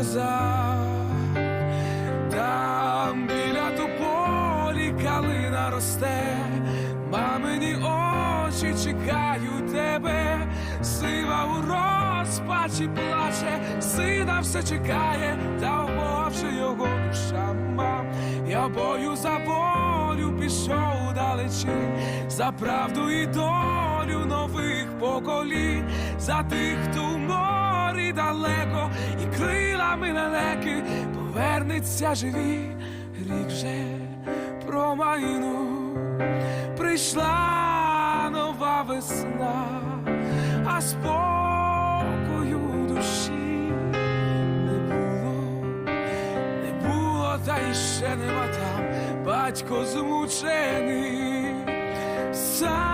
молодий там біля тополі калина росте, мамині очі чекають тебе, сива у розпачі плаче, сина все чекає, та вмовши його душа мам. Я бою за волю пішов далечі, за правду і долю нових поколінь, за тих, хто в морі далеко, і крилами лелеки повернеться живі, рік вже промайнув, прийшла нова весна, а спокою душі не було. Не було, та й ще нема там. Батько змучений, сам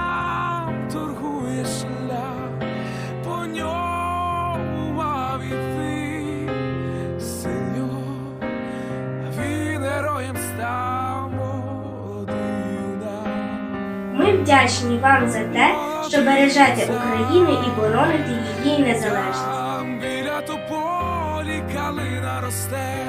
вдячні вам за те, що бережете Україну і бороните її незалежність. Біля тополі калина росте,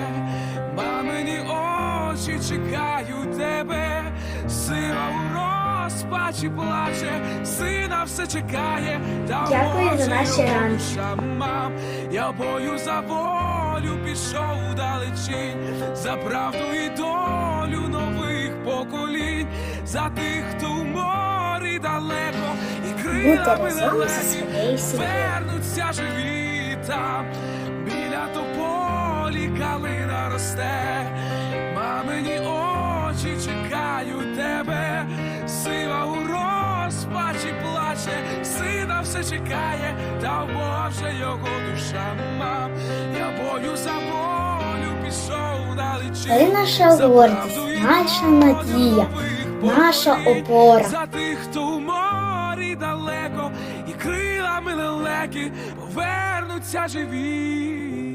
мамині очі чекають тебе, сила у розпачі плаче, сина все чекає, та Дякую за наші ранки. Я бою за волю пішов далечінь, за правду і долю крилами разом зі своєю сім'єю. там, біля тополі калина росте, мамині очі чекають тебе, сива у розпачі плаче, сина все чекає, та вже його душа мам. Я бою за волю пішов далечі. Ти наша гордість, наша надія, наша опора. За тих, хто крилами лелеки повернуться живі.